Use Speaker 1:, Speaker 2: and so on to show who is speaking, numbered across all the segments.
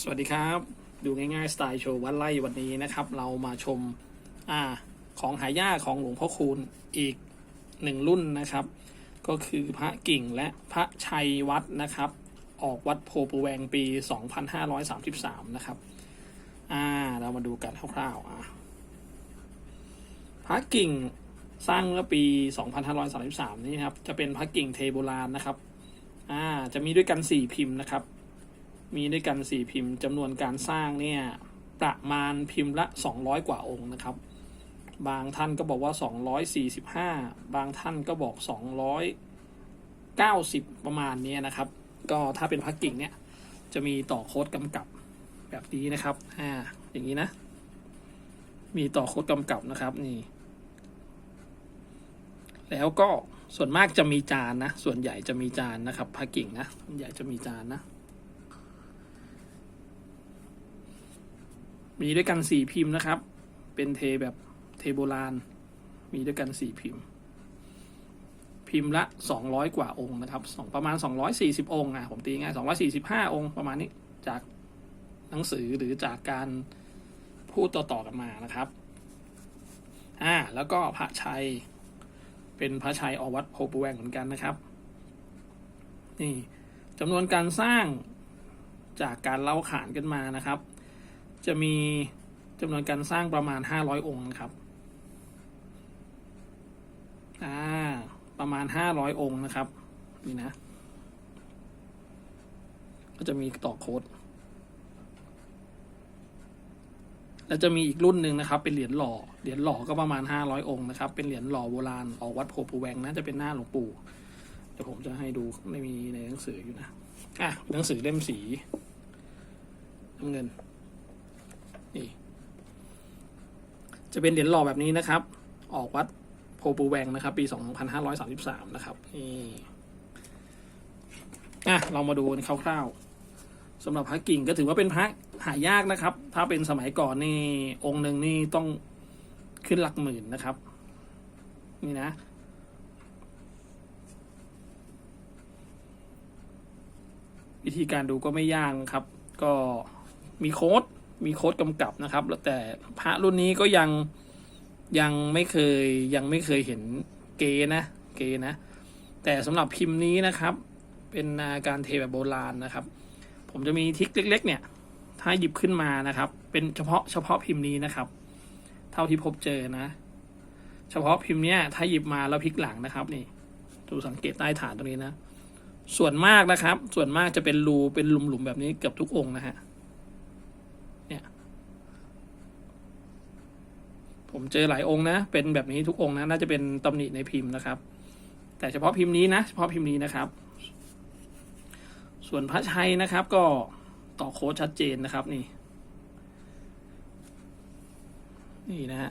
Speaker 1: สวัสดีครับ ดูง่ายๆ สไตล์โชว์วัดไล่วันนี้นะครับ เรามาชมอ่าของหายากของหลวงพ่อคูณอีกหนึ่งรุ่นนะครับ ก็คือพระกิ่งและพระชัยวัดนะครับ ออกวัดโพปูแวงปี 2533 นะครับ อ่าเรามาดูกันคร่าวๆอ่าพระกิ่งสร้างเมื่อปี 2533 นี่ครับ จะเป็นพระกิ่งเทโบราณนะครับ อ่า จะมีด้วยกัน 4 พิมพ์นะครับ มีด้วยกัน 4 พิมพ์จำนวนการสร้างเนี่ยประมาณพิมพ์ละ 200 กว่าองค์นะครับ บางท่านก็บอกว่า 245 บางท่านก็บอก 290 ประมาณเนี้ยนะครับ ก็ถ้าเป็นพระกิ่งเนี่ยจะมีต่อโค้ดกำกับแบบนี้นะครับ อ่า อย่างนี้นะ มีต่อโค้ดกำกับนะครับนี่ แล้วก็ส่วนมากจะมีจานนะ ส่วนใหญ่จะมีจานนะครับพระกิ่งนะส่วนใหญ่จะมีจานนะ มีด้วยกันสี่พิมพ์นะครับ เป็นเทแบบเทโบราณ มีด้วยกันสี่พิมพ์ พิมพ์ละสองร้อยกว่าองค์นะครับสองประมาณสองร้อยสี่สิบองค์อะผมตีง่ายสองร้อยสี่สิบห้าองค์ประมาณนี้จากหนังสือหรือจากการพูดต่อๆกันมานะครับอ่าแล้วก็พระชัย เป็นพระชัยอวัดโพปแวงเหมือนกันนะครับ นี่จำนวนการสร้างจากการเล่าขานกันมานะครับ จะมีจำนวนการสร้างประมาณ 500 องค์นะครับอ่าประมาณ 500 องค์นะครับ นี่นะ ก็จะมีต่อโค้ดแล้วจะมีอีกรุ่นหนึ่งนะครับ เป็นเหรียญหล่อ เหรียญหล่อก็ประมาณ 500 องค์นะครับ เป็นเหรียญหล่อโบราณออกวัดโพปูแวงนะจะเป็นหน้าหลวงปู่เดี๋ยวผมจะให้ดูไม่มีในหนังสืออยู่นะ อะหนังสือเล่มสีน้ำเงิน นี่ จะเป็นเหรียญหล่อแบบนี้นะครับ ออกวัดโพปูแวงนะครับ ปี 2533 นะครับนี่อะเรามาดูกันคร่าวๆสำหรับพระกิ่งก็ถือว่าเป็นพระหายากนะครับ ถ้าเป็นสมัยก่อนนี่องค์หนึ่งนี่ต้องขึ้นหลักหมื่นนะครับ นี่นะวิธีการดูก็ไม่ยากครับ ก็มีโค้ด มีโค้ดกำกับนะครับ แล้วแต่พระรุ่นนี้ก็ยังยังไม่เคยยังไม่เคยเห็นเกนะเกนะ แต่สำหรับพิมพ์นี้นะครับ เป็นาการเทแบบโบราณนะครับ ผมจะมีทริคเล็ก ๆ เนี่ย ถ้าหยิบขึ้นมานะครับ เป็นเฉพาะเฉพาะพิมพ์นี้นะครับ เท่าที่พบเจอนะ เฉพาะพิมพ์เนี้ยถ้าหยิบมาแล้วพลิกหลังนะครับนี่ดูสังเกตใต้ฐานตรงนี้นะ ส่วนมากนะครับ ส่วนมากจะเป็นรูเป็นหลุมๆแบบนี้เกือบทุกองค์นะฮะ เนี่ย ผมเจอหลายองค์นะ เป็นแบบนี้ทุกองค์นะ น่าจะเป็นตำหนิในพิมพ์นะครับ แต่เฉพาะพิมพ์นี้นะ เฉพาะพิมพ์นี้นะครับ ส่วนพระชัยนะครับก็ต่อโค้ดชัดเจนนะครับนี่ นี่นะฮะ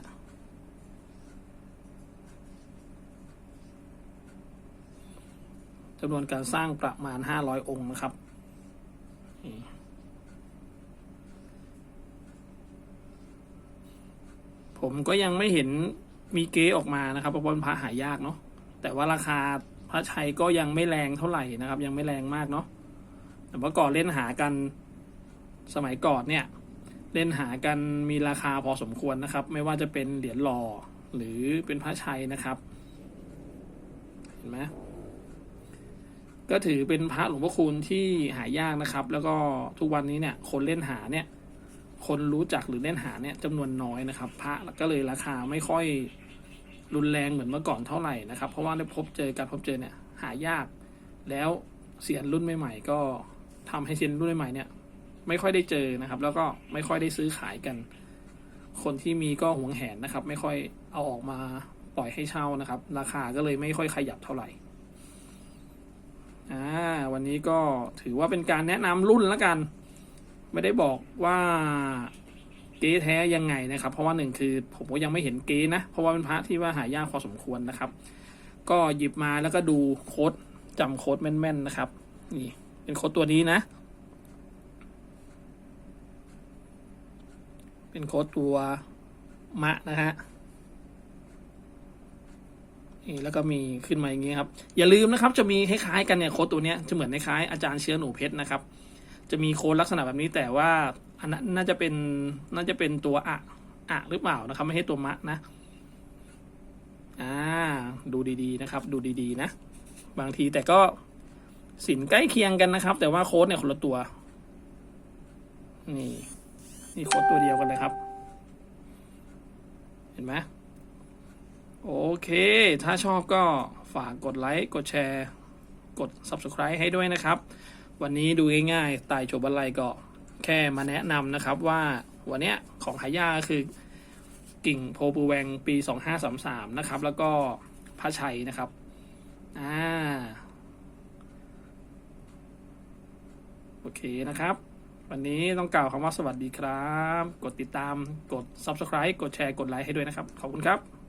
Speaker 1: จำนวนการสร้างประมาณ 500 องค์นะครับนี่ ผมก็ยังไม่เห็นมีเก๊ออกมานะครับเพราะว่าพระหายากเนาะแต่ว่าราคาพระชัยก็ยังไม่แรงเท่าไหร่นะครับ ยังไม่แรงมากเนาะแต่ว่าก่อนเล่นหากันสมัยก่อนเนี่ยเล่นหากันมีราคาพอสมควรนะครับ ไม่ว่าจะเป็นเหรียญหล่อหรือเป็นพระชัยนะครับ เห็นไหมก็ถือเป็นพระหลวงพ่อคูณที่หายากนะครับ แล้วก็ทุกวันนี้เนี่ยคนเล่นหาเนี่ย คนรู้จักหรือเล่นหาเนี่ยจำนวนน้อยนะครับ พระก็เลยราคาไม่ค่อยรุนแรงเหมือนเมื่อก่อนเท่าไหร่นะครับ เพราะว่าได้พบเจอการพบเจอเนี่ยหายาก แล้วเสียนรุ่นใหม่ๆก็ทำให้เซียนรุ่นใหม่เนี่ย ไม่ค่อยได้เจอนะครับ แล้วก็ไม่ค่อยได้ซื้อขายกัน คนที่มีก็หวงแหนนะครับ ไม่ค่อยเอาออกมาปล่อยให้เช่านะครับ ราคาก็เลยไม่ค่อยขยับเท่าไหร่อ่าวันนี้ก็ถือว่าเป็นการแนะนำรุ่นแล้วกัน ไม่ได้บอกว่าเก๊แท้ยังไงนะครับ เพราะว่าหนึ่งคือผมก็ยังไม่เห็นเก๊นะ เพราะว่าเป็นพระที่ว่าหายากพอสมควรนะครับ ก็หยิบมาแล้วก็ดูโค้ดจำโค้ดแม่นๆนะครับ นี่เป็นโค้ดตัวนี้นะ เป็นโค้ดตัวมะนะฮะนี่แล้วก็มีขึ้นมาอย่างนี้ครับ อย่าลืมนะครับ จะมีคล้ายๆกันเนี่ยโค้ดตัวเนี้ยจะเหมือนคล้ายอาจารย์เชื้อหนูเพชรนะครับ จะมีโค้ดลักษณะแบบนี้แต่ว่าอันนั้นน่าจะเป็นน่าจะเป็นตัวอะอะหรือเปล่านะครับ ไม่ใช่ตัวมะนะอ่าดูดีๆนะครับ ดูดีๆนะ บางทีแต่ก็สินใกล้เคียงกันนะครับ แต่ว่าโค้ดเนี่ยคนละตัว นี่ นี่โค้ดตัวเดียวกันเลยครับ เห็นไหมโอเค ถ้าชอบก็ฝากกดไลค์ กดแชร์ กด subscribe ให้ด้วยนะครับ วันนี้ดูง่ายๆตายโจบันไลก็แค่มาแนะนำนะครับว่าวันเนี้ยของหายาก็คือกิ่งโพปูแวงปี 2533 นะครับ แล้วก็พระชัยนะครับอ่าโอเคนะครับ วันนี้ต้องกล่าวคำว่าสวัสดีครับ กดติดตามกด subscribe กดแชร์กดไลค์ให้ด้วยนะครับ ขอบคุณครับ